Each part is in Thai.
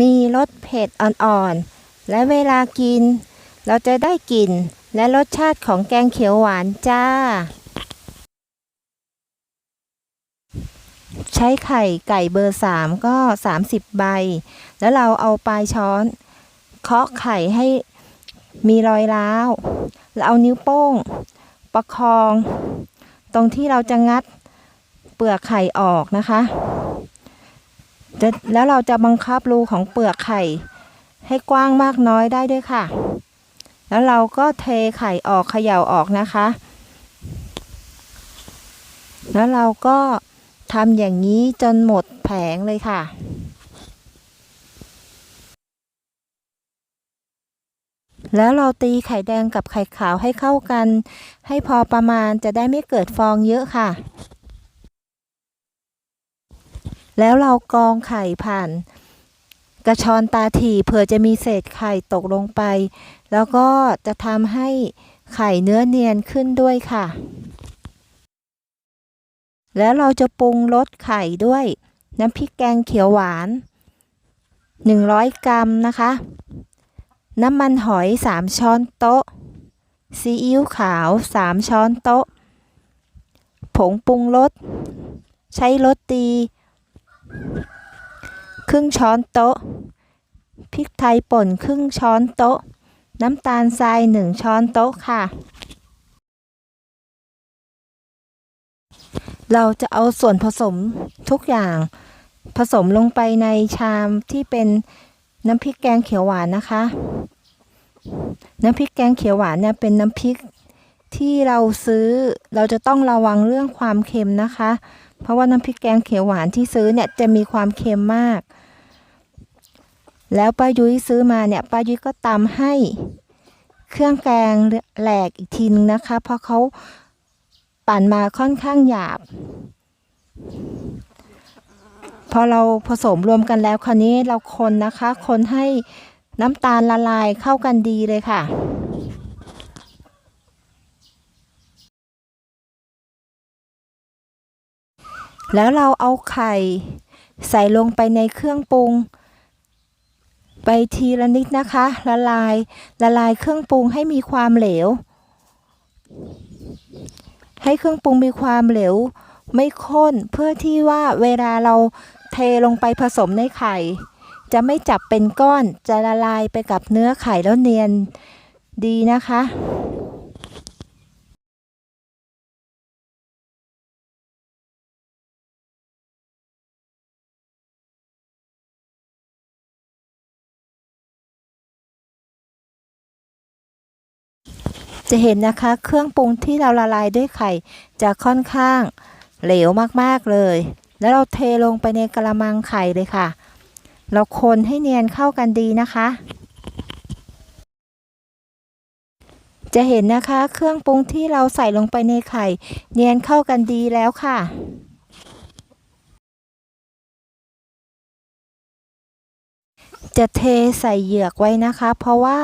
มีรสเผ็ดอ่อนๆ และเวลากิน เราจะได้กลิ่นและรสชาติของแกงเขียวหวานจ้า ใช้ไข่ไก่เบอร์สามก็ 30 ใบ แล้วเราเอาปลายช้อน เคาะไข่ให้มีรอยร้าว แล้วเอานิ้วโป้ง ประคอง ตรงที่เราจะงัดเปลือกไข่ออกนะคะ จะแล้วเราจะบังคับรูของเปลือกไข่ ให้กว้างมากน้อยได้ด้วยค่ะ แล้วเราก็เทไข่ออกเขย่าออกนะคะ แล้วเราก็ทำอย่างนี้จนหมดแผงเลยค่ะแล้วเราตีไข่แดงกับไข่ขาวให้เข้ากัน ให้พอประมาณจะได้ไม่เกิดฟองเยอะค่ะ แล้วเรากองไข่ผ่าน กระชอนตาถี่เผื่อจะมีเศษไข่ตกลงไป แล้วก็จะทำให้ไข่เนื้อเนียนขึ้นด้วยค่ะ แล้วเราจะปรุงรสไข่ด้วย น้ำพริกแกงเขียวหวาน 100 กรัมนะคะ น้ำมันหอย 3 ช้อนโต๊ะ ซีอิ๊วขาว 3 ช้อนโต๊ะ ผงปรุงรส ใช้รสดี ครึ่งช้อนโต๊ะ พริกไทยป่นครึ่งช้อนโต๊ะ น้ำตาลทราย1ช้อนโต๊ะค่ะ เราจะเอาส่วนผสมทุกอย่างผสมลงไปในชามที่เป็นน้ำพริกแกงเขียวหวานนะคะ น้ำพริกแกงเขียวหวานเนี่ยเป็นน้ำพริกที่เราซื้อเราจะต้องระวังเรื่องความเค็มนะคะ เพราะว่าน้ำพริกแกงเขียวหวานที่ซื้อเนี่ยจะมีความเค็มมาก แล้วป้ายุ้ยซื้อมาเนี่ยป้ายุ้ยก็ตำให้เครื่องแกงแหลกอีกทีนึงนะคะ เพราะเขาปั่นมาค่อนข้างหยาบ พอเราผสมรวมกันแล้วคราวนี้เราคนนะคะ คนให้น้ำตาลละลายเข้ากันดีเลยค่ะ แล้วเราเอาไข่ ใส่ลงไปในเครื่องปรุง ไปทีละนิดนะคะ ละลายละลายเครื่องปรุงให้มีความเหลว ให้เครื่องปรุงมีความเหลว ไม่ข้นเพื่อที่ว่าเวลาเราเทลงไปผสมในไข่ จะไม่จับเป็นก้อนจะละลายไปกับเนื้อไข่แล้วเนียนดีนะคะ จะเห็นนะคะเครื่องปรุงที่เราละลายด้วยไข่ จะค่อนข้างเหลวมากๆเลย แล้วเราเทลงไปในกระมังไข่เลยค่ะ เราคนให้เนียนเข้ากันดีนะคะ จะเห็นนะคะเครื่องปรุงที่เราใส่ลงไปในไข่ เนียนเข้ากันดีแล้วค่ะ จะเทใส่เหยือกไว้นะคะ เพราะว่า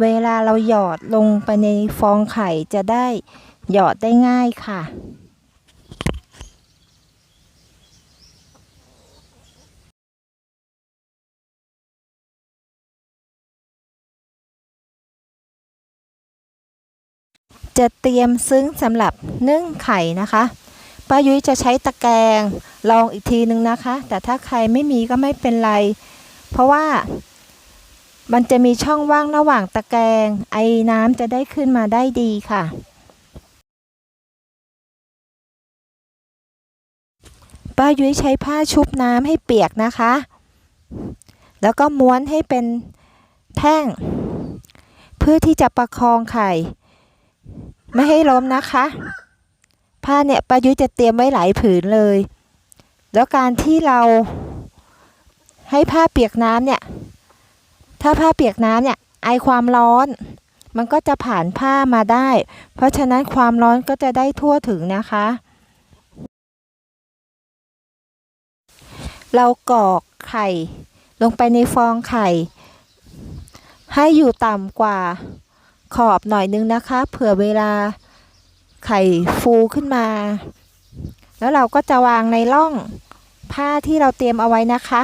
เวลาเราหยอดลงไปในฟองไข่จะได้หยอดได้ง่ายค่ะ จะเตรียมซึ้งสำหรับนึ่งไข่นะคะป้ายุ้ยจะใช้ตะแกรงลองอีกทีนึงนะคะ แต่ถ้าใครไม่มีก็ไม่เป็นไร เพราะว่ามันจะมีช่องว่างระหว่างตะแกรงไอ้น้ำจะได้ขึ้นมาได้ดีค่ะ ป้ายุ้ยใช้ผ้าชุบน้ำให้เปียกนะคะ แล้วก็ม้วนให้เป็นแท่ง เพื่อที่จะประคองไข่ ไม่ให้ล้มนะคะ ผ้าเนี่ยป้ายุ้ยจะเตรียมไว้หลายผืนเลย แล้วการที่เรา ให้ผ้าเปียกน้ำเนี่ย ถ้าผ้าเปียกน้ำเนี่ยไอความร้อน มันก็จะผ่านผ้ามาได้ เพราะฉะนั้นความร้อนก็จะได้ทั่วถึงนะคะ เรากรอกไข่ ลงไปในฟองไข่ ให้อยู่ต่ำกว่าขอบหน่อยนึงนะคะ เผื่อเวลาไข่ฟูขึ้นมา แล้วเราก็จะวางในร่องผ้าที่เราเตรียมเอาไว้นะคะ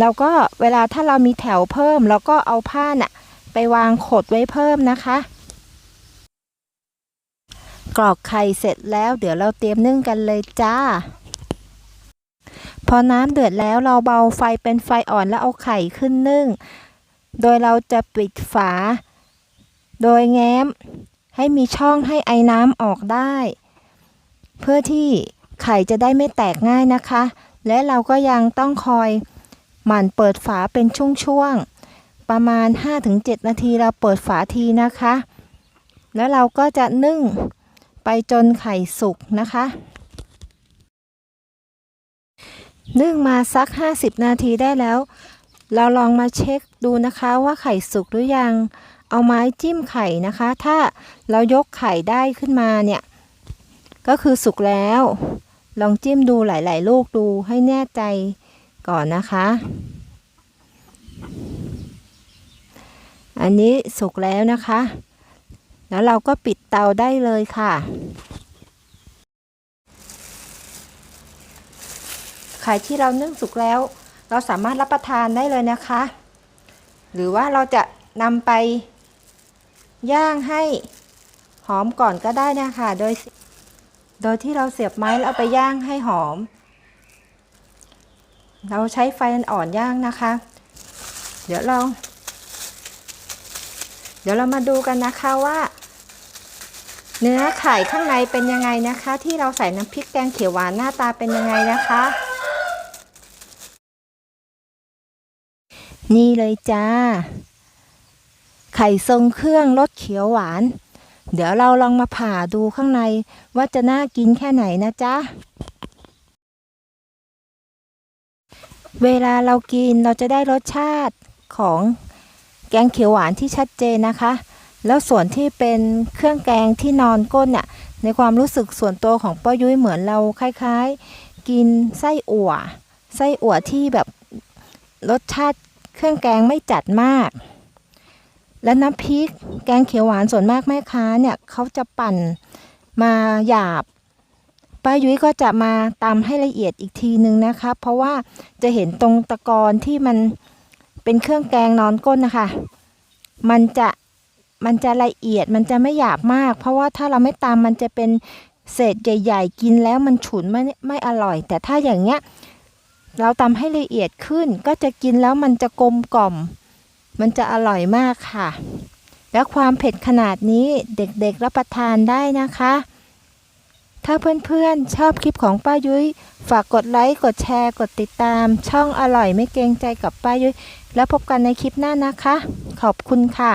เราก็เวลาถ้าเรามีแถวเพิ่มเราก็เอาผ้าน่ะไปวางขดไว้เพิ่มนะคะ กรอกไข่เสร็จแล้วเดี๋ยวเราเตรียมนึ่งกันเลยจ้า พอน้ำเดือดแล้วเราเบาไฟเป็นไฟอ่อนแล้วเอาไข่ขึ้นนึ่ง โดยเราจะปิดฝา โดยแง้มให้มีช่องให้ไอ้น้ำออกได้ เพื่อที่ไข่จะได้ไม่แตกง่ายนะคะ และเราก็ยังต้องคอย หมั่นเปิดฝาเป็นช่วงๆ ประมาณ 5-7 นาทีเราเปิดฝาทีนะคะ แล้วเราก็จะนึ่งไปจนไข่สุกนะคะ นึ่งมาสัก 50 นาทีได้แล้ว เราลองมาเช็คดูนะคะว่าไข่สุกหรือยัง เอาไม้จิ้มไข่นะคะ ถ้าเรายกไข่ได้ขึ้นมาเนี่ย ก็คือสุกแล้ว ลองจิ้มดูหลาย ๆ ลูกดูให้แน่ใจ ก่อนนะคะ อันนี้สุกแล้วนะคะ แล้วเราก็ปิดเตาได้เลยค่ะ ไข่ที่เรานึ่งสุกแล้ว เราสามารถรับประทานได้เลยนะคะ หรือว่าเราจะนำไปย่างให้หอมก่อนก็ได้นะคะ โดย โดยที่เราเสียบไม้แล้วเอาไปย่างให้หอม เราใช้ไฟอ่อนย่างนะคะ เดี๋ยวเรา เดี๋ยวเรามาดูกันนะคะว่า เนื้อไข่ข้างในเป็นยังไงนะคะ ที่เราใส่น้ำพริกแกงเขียวหวานหน้าตาเป็นยังไงนะคะ นี่เลยจ้า ไข่ทรงเครื่องรสเขียวหวาน เดี๋ยวเราลองมาผ่าดูข้างในว่าจะน่ากินแค่ไหนนะจ๊ะ เวลาเรากินเราจะได้รสชาติของแกงเขียวหวานที่ชัดเจนนะคะ แล้วส่วนที่เป็นเครื่องแกงที่นอนก้นน่ะในความรู้สึกส่วนตัวของป้ายุ้ยเหมือนเราคล้ายๆ กินไส้อั่ว ไส้อั่วที่แบบรสชาติเครื่องแกงไม่จัดมาก และน้ำพริกแกงเขียวหวานส่วนมากแม่ค้าเนี่ยเขาจะปั่นมาหยาบ ป้ายุ้ยก็จะมาตำให้ละเอียดอีกทีนึงนะคะ เพราะว่าจะเห็นตรงตะกอนที่มันเป็นเครื่องแกงนอนก้นนะคะ มันจะมันจะละเอียดมันจะไม่หยาบมาก เพราะว่าถ้าเราไม่ตำมันจะเป็นเศษใหญ่ ๆ กินแล้วมันฉุนไม่ไม่อร่อย แต่ถ้าอย่างเงี้ยเราตำให้ละเอียดขึ้น ก็จะกินแล้วมันจะกลมกล่อม มันจะอร่อยมากค่ะ และความเผ็ดขนาดนี้เด็กๆรับประทานได้นะคะ ถ้าเพื่อนๆ ชอบคลิปของป้ายุ้ย ฝากกดไลค์ กดแชร์ กดติดตาม ช่องอร่อยไม่เกรงใจกับป้ายุ้ย แล้วพบกันในคลิปหน้านะคะ ขอบคุณค่ะ